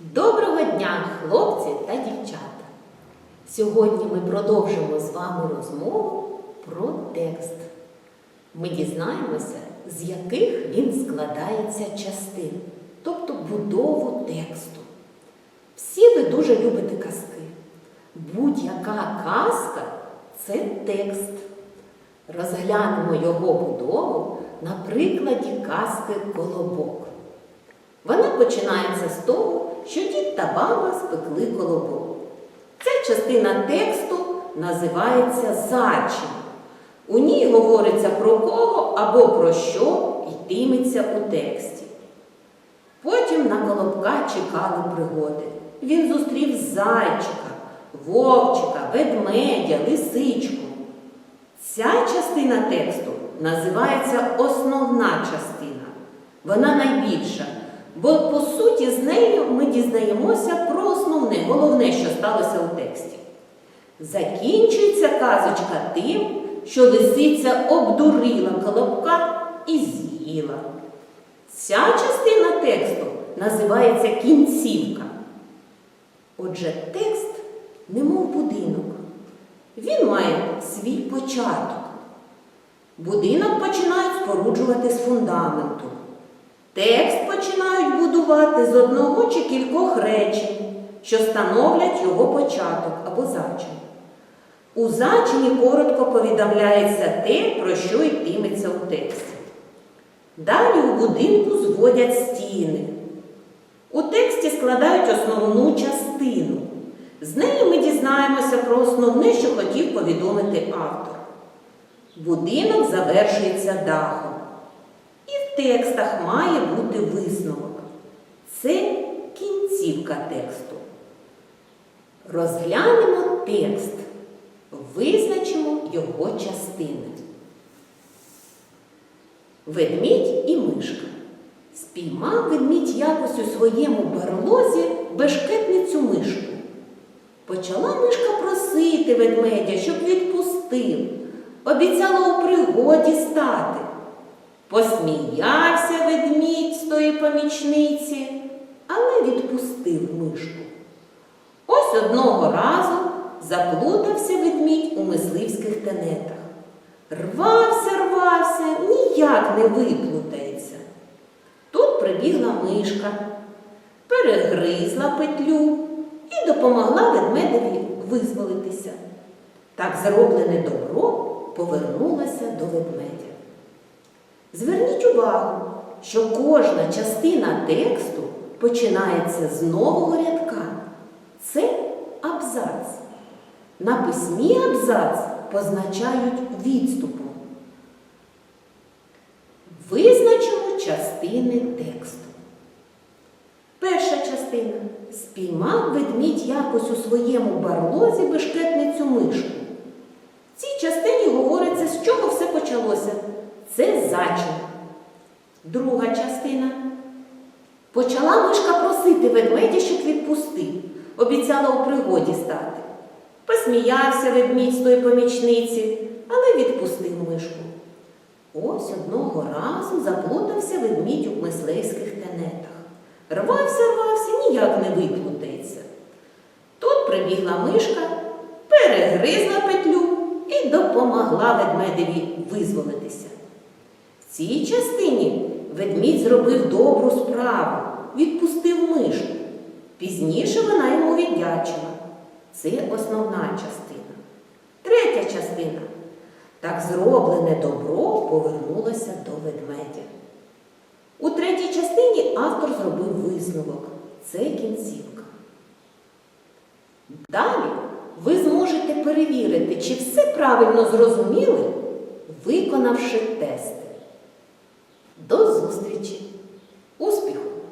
Доброго дня, хлопці та дівчата! Сьогодні ми продовжимо з вами розмову про текст. Ми дізнаємося, з яких він складається частин, тобто будову тексту. Всі ви дуже любите казки. Будь-яка казка це текст. Розглянемо його будову на прикладі казки Колобок. Вона починається з того, що дід та баба спекли колобок. Ця частина тексту називається зачин. У ній говориться про кого або про що йтиметься у тексті. Потім на колобка чекали пригоди. Він зустрів зайчика, вовчика, ведмедя, лисичку. Ця частина тексту називається основна частина. Вона найбільша, бо по суті з нею ми дізнаємося про основне, головне, що сталося у тексті. Закінчується казочка тим, що лисиця обдурила колобка і з'їла. Ця частина тексту називається кінцівка. Отже, текст немов будинок. Він має свій початок. Будинок починають споруджувати з фундаменту. Текст починають будувати з одного чи кількох речень, що становлять його початок або зачин. У зачині коротко повідомляється те, про що йтиметься у тексті. Далі у будинку зводять стіни. У тексті складають основну частину. З нею ми дізнаємося про основне, що хотів повідомити автор. Будинок завершується дахом. Текстах має бути висновок. Це кінцівка тексту. Розглянемо текст, визначимо його частини. Ведмідь і мишка. Спіймав ведмідь якось у своєму барлозі бешкетницю мишку. Почала мишка просити ведмедя, щоб відпустив. Обіцяла у пригоді стати. Посміявся ведмідь з тої помічниці, але відпустив мишку. Ось одного разу заплутався ведмідь у мисливських тенетах. Рвався, рвався, ніяк не виплутається. Тут прибігла мишка, перегризла петлю і допомогла ведмедеві визволитися. Так зроблене добро повернулося до ведмедя. Зверніть увагу, що кожна частина тексту починається з нового рядка. Це абзац. На письмі абзац позначають відступом. Визначимо частини тексту. Перша частина. Спіймав ведмідь якось у своєму барлозі бешкетницю мишку. В цій частині говориться, з чого все почалося. Це зачин. Друга частина. Почала мишка просити ведмедя, щоб відпустив. Обіцяла у пригоді стати. Посміявся ведмідь з тої помічниці, але відпустив мишку. Ось одного разу заплутався ведмідь у мисливських тенетах. Рвався, рвався, ніяк не виплутається. Тут прибігла мишка, перегризла петлю і допомогла ведмедеві визволитися. Цій частині ведмідь зробив добру справу, відпустив мишку. Пізніше вона йому віддячила. Це основна частина. Третя частина. Так зроблене добро повернулося до ведмедя. У третій частині автор зробив висновок. Це кінцівка. Далі ви зможете перевірити, чи все правильно зрозуміли, виконавши тести. До зустрічі! Успіху!